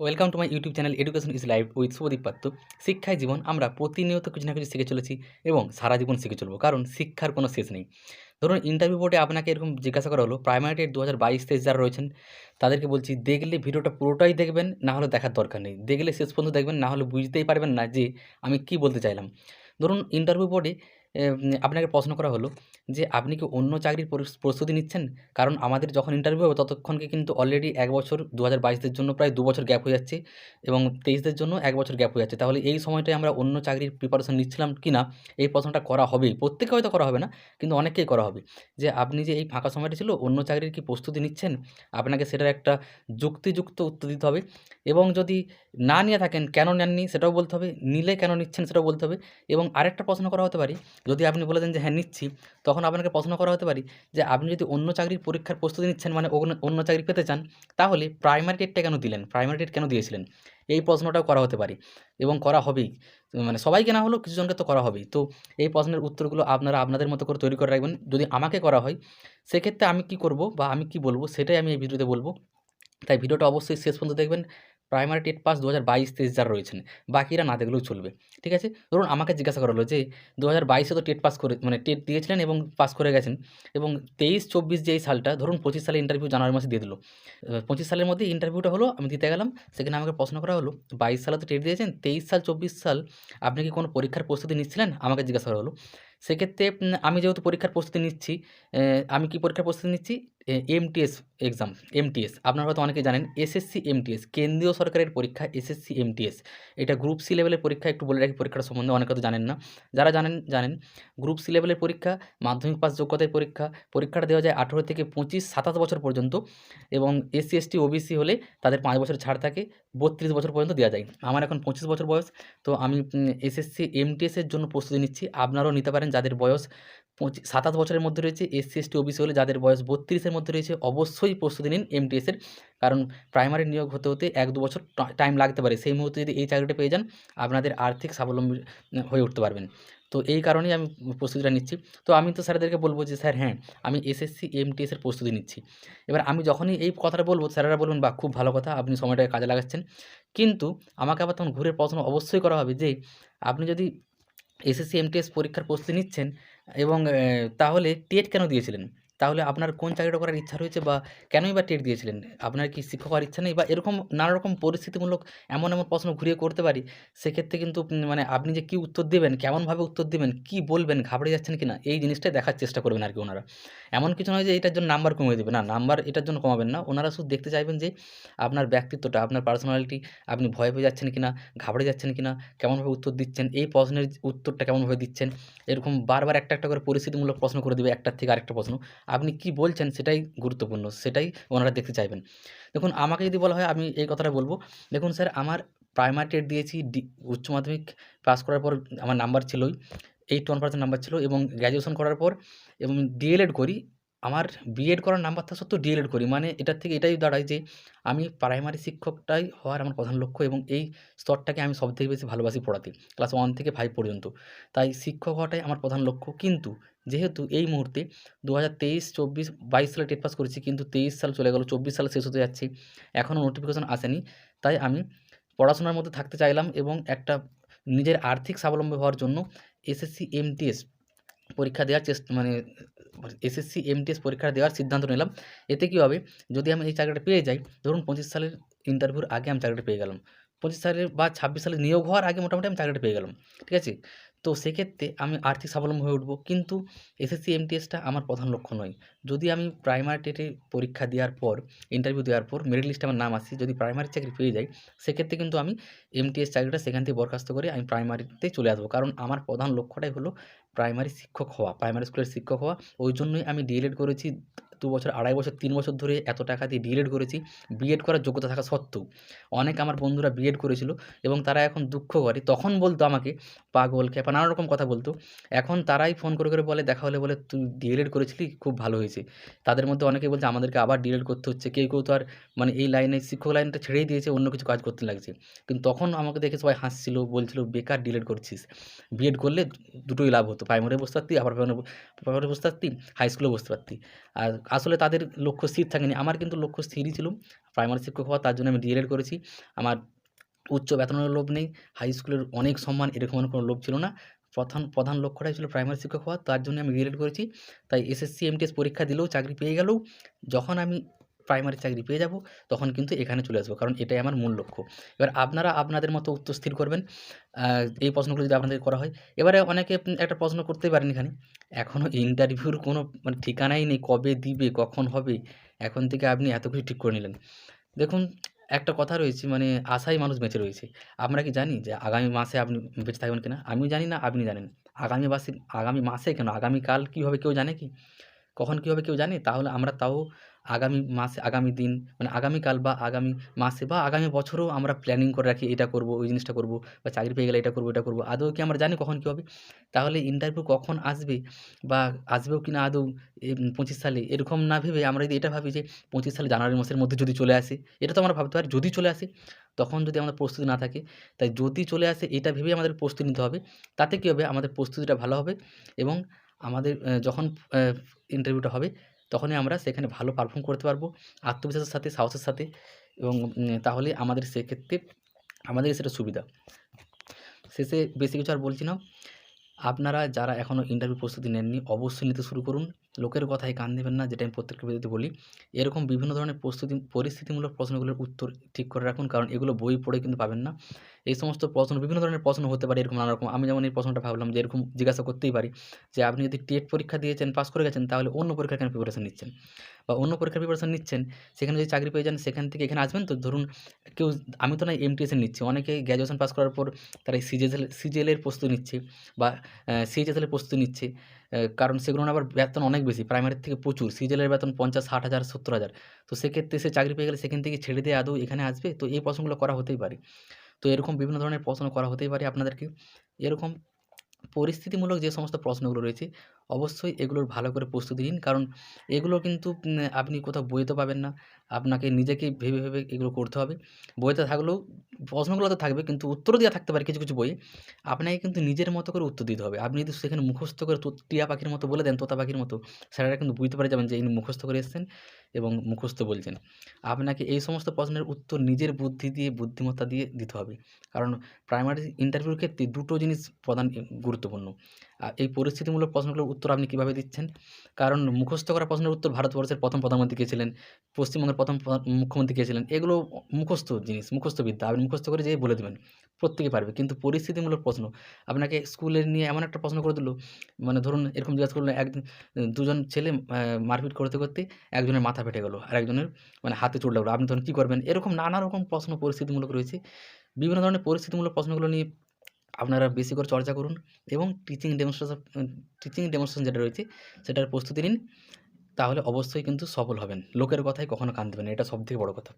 Welcome to my YouTube channel education is live with Shubhadip Patra শিক্ষায় জীবন আমরা প্রতিনিয়ত কিছু না কিছু শিখে চলেছি এবং সারা জীবন শিখে চলবো কারণ শিক্ষার কোনো শেষ নেই ধরুন ইন্টারভিউ বোর্ডে আপনাকে এরকম জিজ্ঞাসা করা হলো প্রাইমারি টেট দু হাজার বাইশ তেইশ যারা রয়েছেন তাদেরকে বলছি দেখলে ভিডিওটা পুরোটাই দেখবেন না হলে দেখার দরকার নেই দেখলে শেষ পর্যন্ত দেখবেন না হলে বুঝতেই পারবেন না যে আমি কি বলতে চাইলাম ধরুন ইন্টারভিউ বোর্ডে আপনাকে প্রশ্ন করা হলো যে আপনি কি অন্য চাকরির প্রস্তুতি নিচ্ছেন? কারণ আমাদের যখন ইন্টারভিউ হবে ততক্ষণকে কিন্তু অলরেডি এক বছর দু হাজার বাইশদের জন্য প্রায় দু বছর গ্যাপ হয়ে যাচ্ছে এবং তেইশদের জন্য এক বছর গ্যাপ হয়ে যাচ্ছে। তাহলে এই সময়টায় আমরা অন্য চাকরির প্রিপারেশন নিচ্ছিলাম কি না, এই প্রশ্নটা করা হবেই। প্রত্যেকে হয়তো করা হবে না, কিন্তু অনেকেই করা হবে। যে আপনি যে এই ফাঁকা সময়টা ছিল, অন্য চাকরির কি প্রস্তুতি নিচ্ছেন? আপনাকে সেটার একটা যুক্তিযুক্ত উত্তর দিতে হবে এবং যদি না নিয়ে থাকেন, কেন নেননি সেটাও বলতে হবে, নিলে কেন নিচ্ছেন সেটাও বলতে হবে এবং আরেকটা প্রশ্ন করা হতে পারে যদি আপনি বলে দেন যে হ্যাঁ নিচ্ছি, তখন আপনাকে প্রশ্ন করা হতে পারে যে, আপনি যদি অন্য চাকরির পরীক্ষার প্রস্তুতি নিচ্ছেন মানে অন্য- চাকরি পেতে চান, তাহলে প্রাইমারি টেটটা কেন দিলেন? প্রাইমারি টেট কেন দিয়েছিলেন? এই প্রশ্নটাও করা হতে পারে এবং করা হবেই। মানে সবাইকে না হলেও কিছুজনকে তো করা হবেই। তো এই প্রশ্নের উত্তরগুলো আপনারা আপনাদের মতো করে তৈরি করে রাখবেন। যদি আমাকে করা হয়, সেক্ষেত্রে আমি কি করব বা আমি কি বলব, সেটাই আমি এই ভিডিওতে বলব। তাই ভিডিওটা অবশ্যই শেষ পর্যন্ত দেখবেন। প্রাইমারি টেট পাস দু হাজার বাইশ তেইশ যারা রয়েছেন, বাকিরা না দেখলেও চলবে, ঠিক আছে? ধরুন আমাকে জিজ্ঞাসা করা হলো যে দু হাজার বাইশে তো টেট পাস করে মানে টেট দিয়েছিলেন এবং পাস করে গেছেন, এবং তেইশ, চব্বিশ যে এই সালটা, ধরুন পঁচিশ সালে ইন্টারভিউ জানুয়ারি মাসে দিয়ে দিল পঁচিশ সালের মধ্যে ইন্টারভিউটা হলো, আমি দিতে গেলাম, সেখানে আমাকে প্রশ্ন করা হলো, বাইশ সালে তো টেট দিয়েছেন, তেইশ সাল, চব্বিশ সাল আপনি কি কোনো পরীক্ষার প্রস্তুতি নিচ্ছিলেন? আমাকে জিজ্ঞাসা করা হলো, সেক্ষেত্রে আমি যেহেতু পরীক্ষার প্রস্তুতি নিচ্ছি আমি কি পরীক্ষার প্রস্তুতি নিচ্ছি? এমটিএস এক্সাম এমটিএস আপনারা হয়তো অনেকে জানেন এসএসসি এমটিএস কেন্দ্রীয় সরকারের পরীক্ষা এসএসসি এমটিএস এটা গ্রুপ সি লেভেলের পরীক্ষা, একটু বলে রাখি পরীক্ষার সম্বন্ধে, অনেকে তো জানেন না। যারা জানেন জানেন গ্রুপ সি লেভেলের পরীক্ষা, মাধ্যমিক পাস যোগ্যতায় পরীক্ষা, পরীক্ষাটা দেওয়া যায় আঠেরো থেকে পঁচিশ, সাতাশ বছর পর্যন্ত এবং এসসি এসটি ওবিসি হলে তাদের পাঁচ বছর ছাড় থাকে, বত্রিশ বছর পর্যন্ত দেওয়া যায়। আমার এখন পঁচিশ বছর বয়স, তো আমি এসএসসি এমটিএসের জন্য প্রস্তুতি নিচ্ছি। আপনারাও নিতে পারেন যাদের বয়স পঁচিশ সাতাশ বছরের মধ্যে রয়েছে এসসি এসটি ওবিসি হলে যাদের বয়স বত্রিশের মধ্যে রয়েছে অবশ্যই প্রস্তুতি নিন এমটিএসের কারণ প্রাইমারি নিয়োগ হতে হতে এক দু বছর টাইম লাগতে পারে। সেই মুহূর্তে যদি এই চাকরিটা পেয়ে যান, আপনাদের আর্থিক স্বাবলম্বী হয়ে উঠতে পারবেন। তো এই কারণেই আমি প্রস্তুতিটা নিচ্ছি। তো আমি তো স্যারদেরকে বলব যে, স্যার হ্যাঁ আমি এসএসসি এমটিএসের প্রস্তুতি নিচ্ছি। এবার আমি যখনই এই কথাটা বলব, স্যারেরা বলবেন বা খুব ভালো কথা, আপনি সময়টাকে কাজে লাগাচ্ছেন। কিন্তু আমাকে আবার তখন ঘুরে প্রশ্ন অবশ্যই করা হবে যে, আপনি যদি এসএসসি এমটিএস পরীক্ষার প্রস্তুতি নিচ্ছেন এবং তাহলে টেট কেন দিয়েছিলেন? তাহলে আপনার কোন চাকরিটা করার ইচ্ছা রয়েছে বা কেনই বা টেট দিয়েছিলেন? আপনার কি শিক্ষক হওয়ার ইচ্ছা নেই? বা এরকম নানা রকম পরিস্থিতিমূলক এমন এমন প্রশ্ন ঘুরিয়ে করতে পারি, সেক্ষেত্রে কিন্তু মানে আপনি যে কী উত্তর দেবেন, কেমনভাবে উত্তর দেবেন, কী বলবেন, ঘাবড়ে যাচ্ছেন কি না এই জিনিসটাই দেখার চেষ্টা করবেন আর কি ওনারা। এমন কিছু নয় যে এটার জন্য নাম্বার কমিয়ে দেবে। না নাম্বার এটার জন্য কমাবেন না। ওনারা শুধু দেখতে চাইবেন যে আপনার ব্যক্তিত্বটা, আপনার পার্সোনালিটি আপনি ভয় পেয়ে যাচ্ছেন কি না ঘাবড়ে যাচ্ছেন কি না কেমনভাবে উত্তর দিচ্ছেন, এই প্রশ্নের উত্তরটা কেমনভাবে দিচ্ছেন, এরকম বারবার একটা একটা করে পরিস্থিতিমূলক প্রশ্ন করে দেবে, একটার থেকে আরেকটা প্রশ্ন। আপনি কি বলছেন সেটাই গুরুত্বপূর্ণ, সেটাই ওনারা দেখতে চাইবেন। দেখুন, আমাকে যদি বলা হয়, আমি এই কথাটা বলব। দেখুন স্যার, আমার প্রাইমারি টেট দিয়েছি উচ্চ মাধ্যমিক পাস করার পর আমার নাম্বার ছিলই এইট ওয়ান পার্সেন্ট নাম্বার ছিল এবং গ্র্যাজুয়েশন করার পর এবং ডিএলএড করি আমার বিএড করার নাম্বার থাকা সত্ত্বেও ডিএলএড করি। মানে এটার থেকে এটাই দাঁড়ায় যে আমি প্রাইমারি শিক্ষকটাই হওয়ার আমার প্রধান লক্ষ্য এবং এই স্তরটাকে আমি সবথেকে বেশি ভালোবাসি পড়াতে ক্লাস ওয়ান থেকে ফাইভ পর্যন্ত। তাই শিক্ষক হওয়াটাই আমার প্রধান লক্ষ্য। কিন্তু যেহেতু এই মুহূর্তে দু হাজার তেইশ, চব্বিশ, বাইশ সালে টেট পাস করেছি, কিন্তু তেইশ সাল চলে গেল, চব্বিশ সাল শেষ হতে যাচ্ছে এখনও নোটিফিকেশন আসেনি। তাই আমি পড়াশোনার মধ্যে থাকতে চাইলাম এবং একটা নিজের আর্থিক স্বাবলম্বী হওয়ার জন্য এসএসসি এমটিএস পরীক্ষা দেওয়ার চেষ্টা মানে এসএসসি এমটিএস পরীক্ষা দেওয়ার সিদ্ধান্ত নিলাম। এতে কী হবে? যদি আমি এই চাকরিটা পেয়ে যাই, ধরুন পঁচিশ সালের ইন্টারভিউর আগে আমি চাকরিটা পেয়ে গেলাম। পঁচিশ সালের বা ছাব্বিশ সালে নিয়োগ হওয়ার আগে মোটামুটি আমি চাকরিটা পেয়ে গেলাম। ঠিক আছে? তো সেক্ষেত্রে আমি আর্থিক স্বাবলম্বী হয়ে উঠবো। কিন্তু এসএসসি এমটিএসটা আমার প্রধান লক্ষ্য নয়। যদি আমি প্রাইমারি টেটে পরীক্ষা দেওয়ার পর ইন্টারভিউ দেওয়ার পর মেরিট লিস্টে আমার নাম আসে, যদি প্রাইমারি চাকরি পেয়ে যাই, সেক্ষেত্রে কিন্তু আমি এমটিএস চাকরিটা সেখান থেকে বরখাস্ত করে আমি প্রাইমারিতে চলে আসব। কারণ আমার প্রধান লক্ষ্যটাই হলো প্রাইমারি শিক্ষক হওয়া প্রাইমারি স্কুলের শিক্ষক হওয়া। ওই জন্যই আমি ডিএলএড করেছি দু বছর, আড়াই বছর, তিন বছর ধরে এত টাকা দিয়ে ডিএলএড করেছি। বিএড করার যোগ্যতা থাকা সত্ত্বেও অনেক আমার বন্ধুরা বিএড করেছিল এবং তারা এখন দুঃখ করে। তখন বলতো আমাকে, পাগল খেপা, নানা রকম কথা বলতো। এখন তারাই ফোন করে করে বলে, দেখা হলে বলে তুই ডিএলএড করেছিলি, খুব ভালো হয়েছে। তাদের মধ্যে অনেকেই বলছে, আমাদেরকে আবার ডিএলএড করতে হচ্ছে। কেউ কেউ তো আর মানে এই লাইনে, শিক্ষক লাইনটা ছেড়েই দিয়েছে, অন্য কিছু কাজ করতে লাগছে। কিন্তু তখন আমাকে দেখে সবাই হাসছিল, বলছিল, বেকার ডিএলএড করছিস। বিএড করলে দুটোই লাভ হতো। প্রাইমারি বসতে পারতি, আবার প্রাইমারি বসতে পারতি হাই স্কুলে বসতে পারতি। আর আসলে তাদের লক্ষ্য স্থির থাকেনি। আমার কিন্তু লক্ষ্য স্থিরই ছিল প্রাইমারি শিক্ষক হওয়া, তার জন্য আমি ডিএলএড করেছি। আমার উচ্চ বেতনের লোভ নেই হাই স্কুলের অনেক সম্মান এরকম কোনো লোভ ছিল না। প্রধান প্রধান লক্ষ্যটাই ছিল প্রাইমারি শিক্ষক হওয়া, তার জন্য আমি ডিএলএড করেছি। তাই এসএসসি এমটিএস পরীক্ষা দিলেও চাকরি পেয়ে গেলেও যখন আমি প্রাইমারি চাকরি পেয়ে যাব, তখন কিন্তু এখানে চলে আসব। কারণ এটাই আমার মূল লক্ষ্য। এবার আপনারা আপনাদের মতো উত্তর স্থির করবেন। এই প্রশ্নগুলো যদি আপনাদের করা হয়। এবারে অনেকে একটা প্রশ্ন করতেই পারেন এখানে। এখনও ইন্টারভিউর কোনো মানে ঠিকানাই নেই, কবে দিবে, কখন হবে? এখন থেকে আপনি এত কিছু ঠিক করে নিলেন। দেখুন, একটা কথা রয়েছে মানে আশায় মানুষ বেঁচে রয়েছে। আমরা কি জানি যে আগামী মাসে আপনি বেঁচে থাকবেন কিনা? আমিও জানি না, আপনি জানেন। আগামী মাসে আগামী মাসে কেন? আগামীকাল কী হবে, কেউ জানে কি? কখন কী হবে কেউ জানে? তাহলে আমরা তাও আগামী মাসে, আগামী দিন মানে আগামীকাল বা আগামী মাসে বা আগামী বছরও আমরা প্ল্যানিং করে রাখি, এটা করব, ওই জিনিসটা করব বা চাকরি পেয়ে গেলে এটা করব এটা করব। আদৌ কি আমরা জানি কখন কী হবে? তাহলে ইন্টারভিউ কখন আসবে বা আসবেও কি না আদৌ পঁচিশ সালে? এরকম না ভেবে আমরা যদি এটা ভাবি যে পঁচিশ সালে জানুয়ারি মাসের মধ্যে যদি চলে আসে, এটা তো আমরা ভাবতে পারি, যদি চলে আসে, তখন যদি আমাদের প্রস্তুতি না থাকে, তাই যদি চলে আসে এটা ভেবেই আমাদের প্রস্তুতি নিতে হবে। তাতে কী হবে? আমাদের প্রস্তুতিটা ভালো হবে এবং আমাদের যখন ইন্টারভিউটা হবে, তখনই আমরা সেখানে ভালো পারফর্ম করতে পারব, আত্মবিশ্বাসের সাথে, সাহসের সাথে এবং তাহলে আমাদের সেক্ষেত্রে আমাদের সেটা সুবিধা। শেষে বেশি কিছু আর বলছি না। আপনারা যারা এখনও ইন্টারভিউ প্রস্তুতি নেননি, অবশ্যই নিতে শুরু করুন। লোকের কথায় কান দেবেন না, যেটা আমি প্রত্যেকটা ভিডিওতে বলি। এরকম বিভিন্ন ধরনের প্রস্তুতি, পরিস্থিতিমূলক প্রশ্নগুলোর উত্তর ঠিক করে রাখুন, কারণ এগুলো বই পড়ে কিন্তু পাবেন না। এই সমস্ত প্রশ্ন, বিভিন্ন ধরনের প্রশ্ন হতে পারে এরকম নানা রকম আমি যেমন এই প্রশ্নটা ভাবলাম যে এরকম জিজ্ঞাসা করতেই পারি যে, আপনি যদি টেট পরীক্ষা দিয়েছেন, পাস করে গেছেন, তাহলে অন্য পরীক্ষার কেন প্রিপারেশন নিচ্ছেন? বা অন্য পরীক্ষার প্রিপারেশন নিচ্ছেন, সেখানে যদি চাকরি পেয়ে যান, সেখান থেকে এখানে আসবেন তো ধরুন কেউ, আমি তো না এমটিএসে নিচ্ছি। অনেকে গ্র্যাজুয়েশন পাস করার পর তারা সিজিএসএল সিজিএলের প্রস্তুতি নিচ্ছে বা সিএইচএসএলের প্রস্তুতি নিচ্ছে কারণ সেগুলো আবার বেতন অনেক বেশি প্রাইমারির থেকে প্রচুর। সিজিএলের বেতন পঞ্চাশ, ষাট হাজার, সত্তর হাজার। তো সেক্ষেত্রে সে চাকরি পেয়ে গেলে সেখান থেকে ছেড়ে দিয়ে আদৌ এখানে আসবে? তো এই প্রশ্নগুলো করা হতেই পারে। তো এরকম বিভিন্ন ধরনের প্রশ্ন করা হতেই পারে আপনাদেরকে। এরকম পরিস্থিতিমূলক যে সমস্ত প্রশ্নগুলো রয়েছে অবশ্যই এগুলোর ভালো করে প্রস্তুতি নিন। কারণ এগুলো কিন্তু আপনি কোথাও বইতে পাবেন না। আপনাকে নিজেকেই ভেবে ভেবে এগুলো করতে হবে। বইতে থাকলেও, প্রশ্নগুলো তো থাকবে, কিন্তু উত্তরও দেওয়া থাকতে পারে কিছু কিছু বই আপনাকে কিন্তু নিজের মতো করে উত্তর দিতে হবে। আপনি যদি সেখানে মুখস্থ করে টিয়া পাখির মতো বলে দেন, তোতা পাখির মতো স্যারেরা কিন্তু বুঝতে পারে যাবেন যে ইনি মুখস্থ করে এসেছেন এবং মুখস্থ বলছেন। আপনাকে এই সমস্ত প্রশ্নের উত্তর নিজের বুদ্ধি দিয়ে, বুদ্ধিমত্তা দিয়ে দিতে হবে। কারণ প্রাইমারি ইন্টারভিউর ক্ষেত্রে দুটো জিনিস প্রধান গুরুত্বপূর্ণ। এই পরিস্থিতিমূলক প্রশ্নগুলোর উত্তর আপনি কীভাবে দিচ্ছেন? কারণ মুখস্থ করা প্রশ্নের উত্তর ভারতবর্ষের প্রথম প্রধানমন্ত্রী কে ছিলেন, পশ্চিমবঙ্গের প্রথম মুখ্যমন্ত্রী কে ছিলেন, এগুলো মুখস্থ জিনিস, মুখস্থ বিদ্যা, আপনি মুখস্থ করে যেয়ে বলে দেবেন, প্রত্যেকে পারবে। কিন্তু পরিস্থিতিমূলক প্রশ্ন, আপনাকে স্কুলের নিয়ে এমন একটা প্রশ্ন করে দিল মানে ধরুন এরকম জিজ্ঞাসা করল একদিন, দুজন ছেলে মারপিট করতে করতে একজনের মাথা ফেটে গেলো আর একজনের মানে হাতে চোট লাগল। আপনি তখন কী করবেন? এরকম নানা রকম প্রশ্ন পরিস্থিতিমূলক রয়েছে। বিভিন্ন ধরনের পরিস্থিতিমূলক প্রশ্নগুলো নিয়ে আপনারা বেশি করে চর্চা করুন এবং টিচিং ডেমনস্ট্রেশন টিচিং ডেমনস্ট্রেশন যেটা রয়েছে, সেটার প্রস্তুতি নিন, তাহলে অবশ্যই কিন্তু সফল হবেন। লোকের কথায় কখনো কান দেবেন এটা সবথেকে বড় কথা।